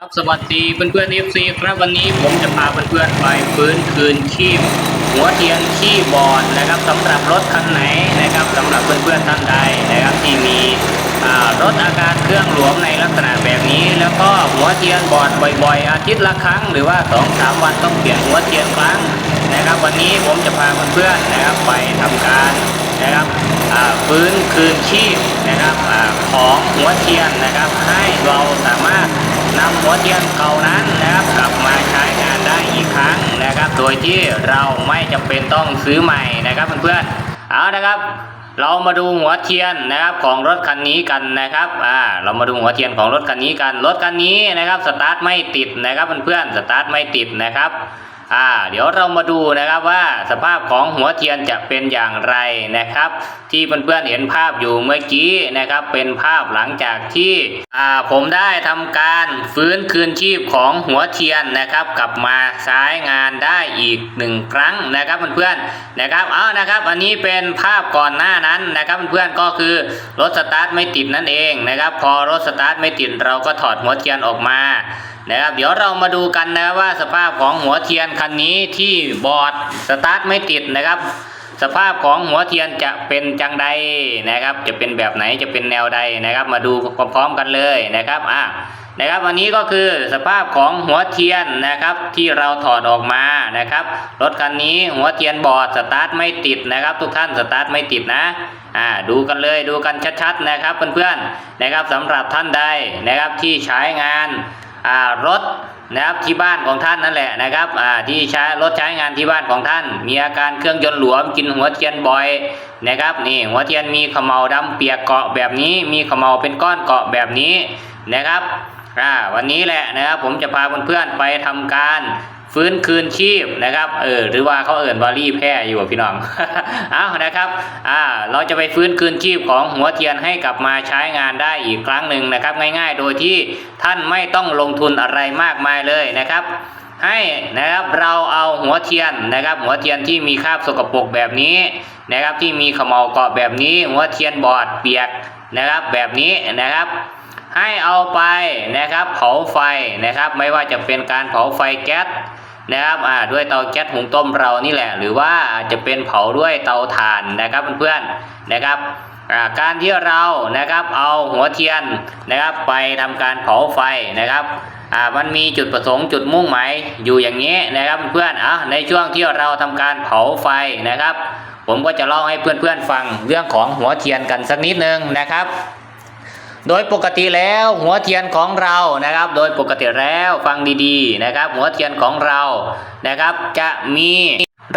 ครับสวัสดีเพื่อนเพื่อนเอฟซีครับวันนี้ผมจะพาเพื่อนเพื่อนไปฟื้นคืนชีพหัวเทียนขี้บอดนะครับสำหรับรถคันไหนนะครับสำหรับเพื่อนเพื่อนท่านใดนะครับที่มีรถอาการเครื่องหลวมในลักษณะแบบนี้ แล้วก็หัวเทียนบอดบ่อย ๆ อาทิตย์ละครั้ง หรือว่า2อสามวันต้องเปลี่ยนหัวเทียนครั้ง นะครับวันนี้ผมจะพาเพื่อนๆนะครับไปทำการนะครับฟื้นคืนชีพนะครับอของหัวเทียนนะครับ ให้เราสามารถนำหัวเทียนเก่านั้นนะครับกลับมาใช้งานได้อีกครั้งนะครับ โดยที่เราไม่จำเป็นต้องซื้อใหม่นะครับเพื่อนๆเอานะครับเรามาดูหัวเทียนนะครับของรถคันนี้กันนะครับ อ่า เรามาดูหัวเทียนของรถคันนี้กัน รถคันนี้นะครับสตาร์ทไม่ติดนะครับเพื่อนๆ สตาร์ทไม่ติดนะครับ อ่าเดี๋ยวเรามาดูนะครับว่าสภาพของหัวเทียนจะเป็นอย่างไรนะครับ ที่เพื่อนๆเห็นภาพอยู่เมื่อกี้นะครับ เป็นภาพหลังจากที่อ่าผมได้ทำการฟื้นคืนชีพของหัวเทียนนะครับ กลับมาใช้งานได้อีกหนึ่งครั้งนะครับเพื่อนๆนะครับเอานะครับ อันนี้เป็นภาพก่อนหน้านั้นนะครับเพื่อนๆก็คือรถสตาร์ทไม่ติดนั่นเองนะครับ พอรถสตาร์ทไม่ติดเราก็ถอดหัวเทียนออกมา นะครับเดี๋ยวเรามาดูกันนะครับว่าสภาพของหัวเทียนคันนี้ที่บอดสตาร์ทไม่ติดนะครับ สภาพของหัวเทียนจะเป็นจังใดนะครับ จะเป็นแบบไหนจะเป็นแนวใดนะครับ มาดูพร้อมๆกันเลยนะครับอะนะครับอันนี้ก็คือสภาพของหัวเทียนนะครับที่เราถอดออกมานะครับรถคันนี้หัวเทียนบอดสตาร์ทไม่ติดนะครับ ทุกท่านสตาร์ทไม่ติดนะอ่าดูกันเลยดูกันชัดๆนะครับเพื่อนๆนะครับสำหรับท่านใดนะครับที่ใช้งาน รถนะครับที่บ้านของท่านนั่นแหละนะครับที่ใช้รถใช้งานที่บ้านของท่าน มีอาการเครื่องยนต์หลวมกินหัวเทียนบ่อยนะครับนี่หัวเทียนมีเขมเหลาดำเปียกเกาะแบบนี้ มีเขมเหลาเป็นก้อนเกาะแบบนี้นะครับวันนี้แหละนะครับผมจะพาเพื่อนๆไปทำการ ฟื้นคืนชีพนะครับเออหรือว่าเขาเอ่นวารีแพร่อยู่พี่น้องเอานะครับอ่าเราจะไปฟื้นคืนชีพของหัวเทียนให้กลับมาใช้งานได้อีกครั้งหนึ่งนะครับ ง่าย ๆ โดยที่ท่านไม่ต้องลงทุนอะไรมากมายเลยนะครับให้นะครับเราเอาหัวเทียนนะครับ หัวเทียนที่มีคราบสกปรกแบบนี้นะครับที่มีเขมเหลาเกาะแบบนี้ หัวเทียนบอดเปียกนะครับแบบนี้นะครับ ให้เอาไปนะครับเผาไฟนะครับ ไม่ว่าจะเป็นการเผาไฟแก๊ส นะครับอ่าด้วยเตาแก๊สหุงต้มเรานี่แหละ หรือว่าอาจจะเป็นเผาด้วยเตาถ่านนะครับเพื่อนๆนะครับอ่าการที่เรานะครับเอาหัวเทียนนะครับไปทำการเผาไฟนะครับอ่ามันมีจุดประสงค์จุดมุ่งหมายอยู่อย่างนี้นะครับเพื่อนอะในช่วงที่เราทำการเผาไฟนะครับ ผมก็จะเล่าให้เพื่อนๆฟังเรื่องของหัวเทียนกันสักนิดนึงนะครับ โดยปกติแล้วหัวเทียนของเรานะครับ โดยปกติแล้วฟังดีๆนะครับ หัวเทียนของเรานะครับ จะมี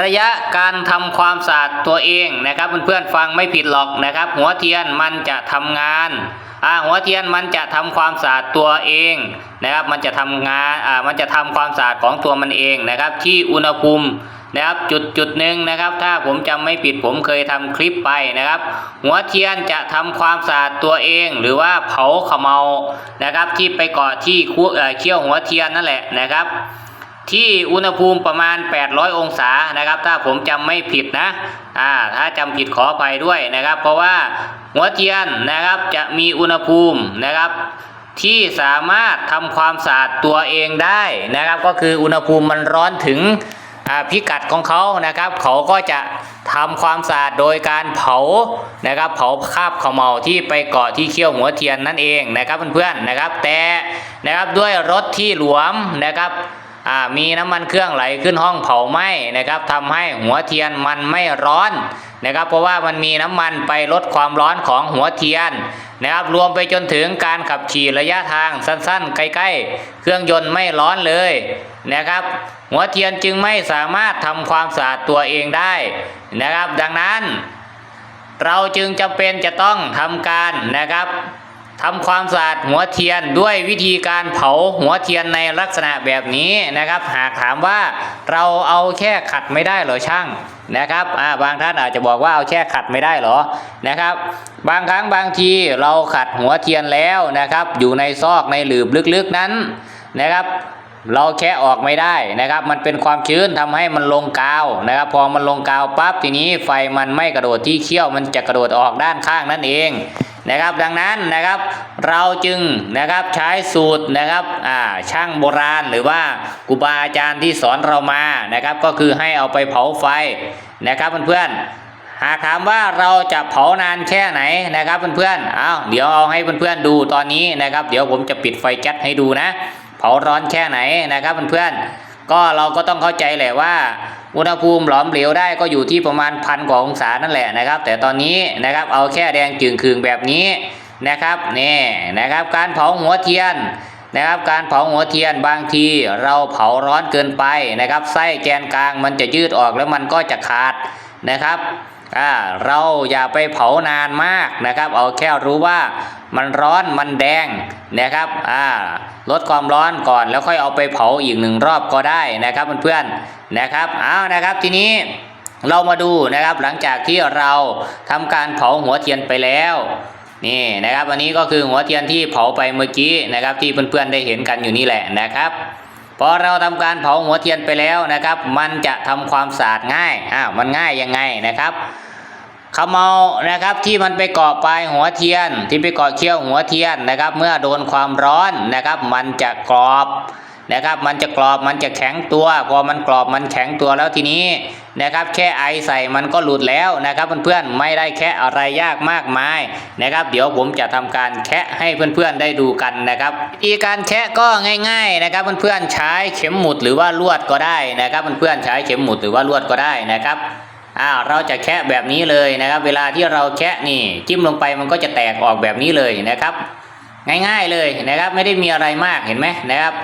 ระยะการทำความสะอาดตัวเองนะครับเพื่อนๆฟังไม่ผิดหรอกนะครับ หัวเทียนมันจะทำงานอ่าหัวเทียนมันจะทำความสะอาดตัวเองนะครับ มันจะทำงานอ่ามันจะทำความสะอาดของตัวมันเองนะครับ ที่อุณหภูมิ นะครับจุดจุดหนึ่งนะครับ ถ้าผมจำไม่ผิดผมเคยทำคลิปไปนะครับ หัวเทียนจะทำความสะอาดตัวเอง หรือว่าเผาขมเมานะครับ ที่ไปเกาะที่คั่วเอ่อเคี่ยวหัวเทียนนั่นแหละนะครับที่อุณหภูมิประมาณ 800 องศานะครับ ถ้าผมจำไม่ผิดนะอ่าถ้าจำผิดขออภัยด้วยนะครับ เพราะว่าหัวเทียนนะครับจะมีอุณหภูมินะครับ ที่สามารถทำความสะอาดตัวเองได้นะครับ ก็คืออุณหภูมิมันร้อนถึง พิกัดของเขานะครับ เขาก็จะทำความสะอาดโดยการเผานะครับ เผาคราบเขมเหลาที่ไปเกาะที่เขี้ยวหัวเทียนนั่นเองนะครับเพื่อนๆนะครับ แต่นะครับด้วยรถที่หลวมนะครับมีน้ำมันเครื่องไหลขึ้นห้องเผาไหม้นะครับทำให้หัวเทียนมันไม่ร้อนนะครับ เพราะว่ามันมีน้ำมันไปลดความร้อนของหัวเทียนนะครับ รวมไปจนถึงการขับขี่ระยะทางสั้นๆ ใกล้ๆ เครื่องยนต์ไม่ร้อนเลยนะครับ หัวเทียนจึงไม่สามารถทำความสะอาดตัวเองได้นะครับ ดังนั้น เราจึงจำเป็นจะต้องทำการนะครับทำความสะอาดหัวเทียนด้วยวิธีการเผาหัวเทียนในลักษณะแบบนี้นะครับ หากถามว่าเราเอาแค่ขัดไม่ได้เหรอช่างนะครับอ่าบางท่านอาจจะบอกว่าเอาแค่ขัดไม่ได้เหรอนะครับ บางครั้งบางทีเราขัดหัวเทียนแล้วนะครับ อยู่ในซอกในหลืบลึกๆนั้นนะครับ เราแค่ออกไม่ได้นะครับ มันเป็นความชื้นทำให้มันลงกาวนะครับ พอมันลงกาวปั๊บทีนี้ไฟมันไม่กระโดดที่เขี้ยวมันจะกระโดดออกด้านข้างนั่นเองนะครับ ดังนั้นนะครับเราจึงนะครับใช้สูตรนะครับอ่าช่างโบราณหรือว่าครูบาอาจารย์ที่สอนเรามานะครับ ก็คือให้เอาไปเผาไฟนะครับเพื่อนๆหากถามว่าเราจะเผานานแค่ไหนนะครับเพื่อนๆเอาเดี๋ยวเอาให้เพื่อนๆดูตอนนี้นะครับ เดี๋ยวผมจะปิดไฟแก๊สให้ดูนะ เผาร้อนแค่ไหนนะครับเพื่อนๆก็เราก็ต้องเข้าใจแหละว่า อุณหภูมิหลอมเหลวได้ก็อยู่ที่ประมาณพันกว่าองศานั่นแหละนะครับ แต่ตอนนี้นะครับเอาแค่แดงจึงคืงแบบนี้นะครับนี่นะครับ การเผาหัวเทียนนะครับการเผาหัวเทียนบางทีเราเผาร้อนเกินไปนะครับ ไส้แกนกลางมันจะยืดออกแล้วมันก็จะขาดนะครับอ่าเราอย่าไปเผานานมากนะครับ เอาแค่รู้ว่า มันร้อนมันแดงนะครับอ่าลดความร้อนก่อนแล้วค่อยเอาไปเผาอีกหนึ่งรอบก็ได้นะครับเพื่อนๆนะครับเอานะครับทีนี้เรามาดูนะครับหลังจากที่เราทำการเผาหัวเทียนไปแล้วนี่นะครับอันนี้ก็คือหัวเทียนที่เผาไปเมื่อกี้นะครับที่เพื่อนๆได้เห็นกันอยู่นี่แหละนะครับพอเราทำการเผาหัวเทียนไปแล้วนะครับ มันจะทำความสะอาดง่ายอ้าวมันง่ายยังไงนะครับ ขมเมานะครับที่มันไปเกาะปลายหัวเทียน ที่ไปเกาะเขี้ยวหัวเทียนนะครับ เมื่อโดนความร้อนนะครับ มันจะกรอบนะครับมันจะกรอบมันจะแข็งตัวพอมันกรอบมันแข็งตัวแล้วทีนี้นะครับ แค่ไอใส่มันก็หลุดแล้วนะครับเพื่อนๆไม่ได้แค่อะไรยากมากมายนะครับ เดี๋ยวผมจะทำการแคะให้เพื่อนๆได้ดูกันนะครับวิธีการแคะก็ง่ายๆนะครับเพื่อนๆใช้เข็มหมุดหรือว่าลวดก็ได้นะครับเพื่อนๆใช้เข็มหมุดหรือว่าลวดก็ได้นะครับ อ้าวเราจะแคะแบบนี้เลยนะครับ เวลาที่เราแคะนี่จิ้มลงไปมันก็จะแตกออกแบบนี้เลยนะครับ ง่ายๆเลยนะครับไม่ได้มีอะไรมากเห็นไหมนะครับ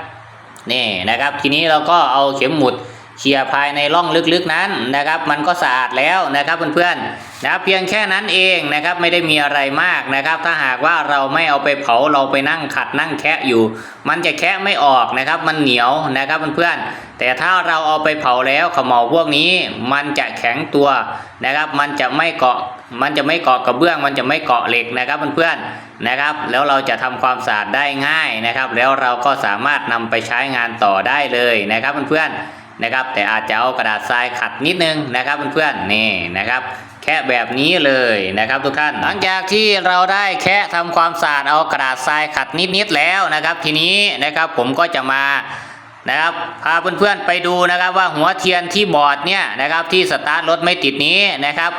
นี่นะครับ ทีนี้เราก็เอาเข็มหมุด เขี่ยภายในร่องลึกๆนั้นนะครับ มันก็สะอาดแล้วนะครับเพื่อนๆนะครับเพียงแค่นั้นเองนะครับไม่ได้มีอะไรมากนะครับ ถ้าหากว่าเราไม่เอาไปเผาเราไปนั่งขัดนั่งแคะอยู่ มันจะแคะไม่ออกนะครับ มันเหนียวนะครับเพื่อนๆแต่ถ้าเราเอาไปเผาแล้วขมเหลาพวกนี้ มันจะแข็งตัวนะครับ มันจะไม่เกาะมันจะไม่เกาะกระเบื้อง มันจะไม่เกาะเหล็กนะครับเพื่อนๆนะครับ แล้วเราจะทำความสะอาดได้ง่ายนะครับ แล้วเราก็สามารถนำไปใช้งานต่อได้เลยนะครับเพื่อนๆ นะครับ แต่อาจจะเอากระดาษทรายขัดนิดนึงนะครับเพื่อนๆนี่นะครับแค่แบบนี้เลยนะครับทุกท่าน หลังจากที่เราได้แค่ทำความสะอาดเอากระดาษทรายขัดนิดๆแล้วนะครับ ทีนี้นะครับผมก็จะมานะครับพาเพื่อนๆไปดูนะครับว่าหัวเทียนที่บอร์ดเนี่ยนะครับที่สตาร์ทรถไม่ติดนี้นะครับ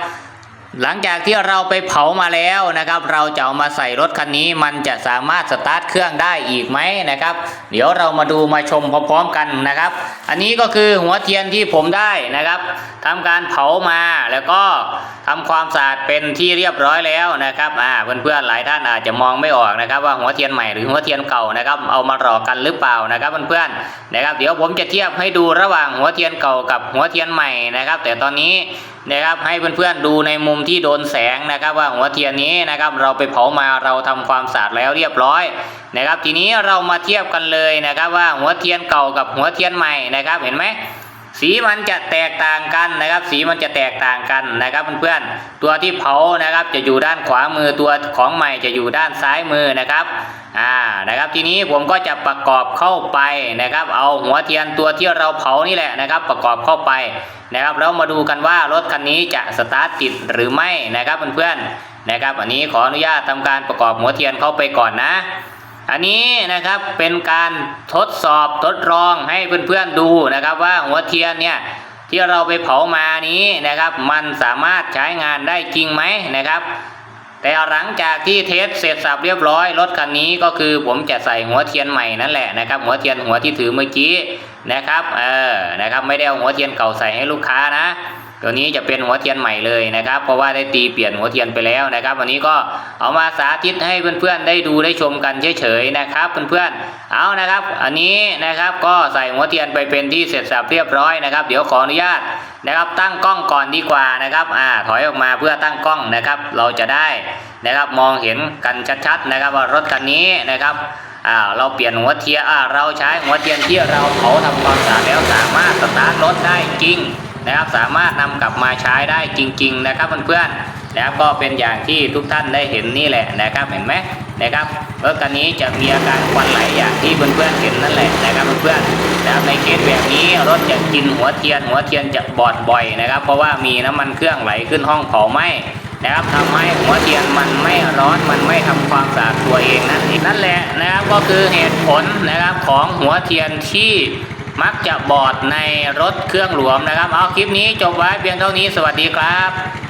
หลังจากที่เราไปเผามาแล้วนะครับ เราจะเอามาใส่รถคันนี้ มันจะสามารถสตาร์ทเครื่องได้อีกไหมนะครับ เดี๋ยวเรามาดูมาชมพร้อมๆกันนะครับ อันนี้ก็คือหัวเทียนที่ผมได้นะครับ ทำการเผามาแล้วก็ทำความสะอาดเป็นที่เรียบร้อยแล้วนะครับอ่าเพื่อนๆหลายท่านอาจจะมองไม่ออกนะครับ ว่าหัวเทียนใหม่หรือหัวเทียนเก่านะครับ เอามาหลอกกันหรือเปล่านะครับเพื่อนๆนะครับ เดี๋ยวผมจะเทียบให้ดูระหว่างหัวเทียนเก่ากับหัวเทียนใหม่นะครับ แต่ตอนนี้นะครับให้เพื่อนๆดูในมุมที่โดนแสงนะครับว่าหัวเทียนนี้นะครับเราไปเผามาเราทำความสะอาดแล้วเรียบร้อยนะครับ ทีนี้เรามาเทียบกันเลยนะครับว่าหัวเทียนเก่ากับหัวเทียนใหม่นะครับเห็นไหม สีมันจะแตกต่างกันนะครับ สีมันจะแตกต่างกันนะครับเพื่อนๆตัวที่เผานะครับจะอยู่ด้านขวามือตัวของใหม่จะอยู่ด้านซ้ายมือนะครับอ่านะครับทีนี้ผมก็จะประกอบเข้าไปนะครับ เอาหัวเทียนตัวที่เราเผานี่แหละนะครับ ประกอบเข้าไปนะครับแล้วมาดูกันว่ารถคันนี้จะสตาร์ทติดหรือไม่นะครับเพื่อนๆนะครับ อันนี้ขออนุญาตทำการประกอบหัวเทียนเข้าไปก่อนนะ อันนี้นะครับเป็นการทดสอบทดลองให้เพื่อนๆดูนะครับว่าหัวเทียนเนี่ยที่เราไปเผามานี้นะครับ มันสามารถใช้งานได้จริงไหมนะครับ แต่หลังจากที่เทสเสร็จสับเรียบร้อยรถคันนี้ก็คือผมจะใส่หัวเทียนใหม่นั่นแหละนะครับ หัวเทียนหัวที่ถือเมื่อกี้นะครับเออนะครับไม่ได้เอาหัวเทียนเก่าใส่ให้ลูกค้านะ ตัวนี้จะเป็นหัวเทียนใหม่เลยนะครับ เพราะว่าได้ตีเปลี่ยนหัวเทียนไปแล้วนะครับ วันนี้ก็เอามาสาธิตให้เพื่อนๆได้ดูได้ชมกันเฉยๆนะครับ เพื่อนๆเอานะครับ อันนี้นะครับก็ใส่หัวเทียนไปเป็นที่เสร็จสับเรียบร้อยนะครับ เดี๋ยวขออนุญาตนะครับ ตั้งกล้องก่อนดีกว่านะครับอ่าถอยออกมาเพื่อตั้งกล้องนะครับ เราจะได้นะครับมองเห็นกันชัดๆนะครับว่ารถคันนี้นะครับอ่าเราเปลี่ยนหัวเทียนอ่าเราใช้หัวเทียนที่เราเผาทำความสะอาดแล้วสามารถสตาร์ทรถได้จริง นะครับสามารถนำกลับมาใช้ได้จริง ๆ นะครับเพื่อนๆนะครับก็เป็นอย่างที่ทุกท่านได้เห็นนี่แหละนะครับเห็นไหมนะครับรถคันนี้จะมีอาการควันไหลอย่างที่เพื่อนๆเห็นนั่นแหละนะครับเพื่อนๆฮ็ดแบบนี้รถจะกินหัวเทียน หัวเทียนจะบอดบ่อยนะครับ เพราะว่ามีน้ำมันเครื่องไหลขึ้นห้องเผาไหม้นะครับทำให้หัวเทียนมันไม่ร้อนมันไม่ทำความสะอาดตัวเองนั่นเองนั่นแหละนะครับก็คือเหตุผลนะครับของหัวเทียนที่ มักจะบอดในรถเครื่องหลวมนะครับ เอาคลิปนี้จบไว้เพียงเท่านี้สวัสดีครับ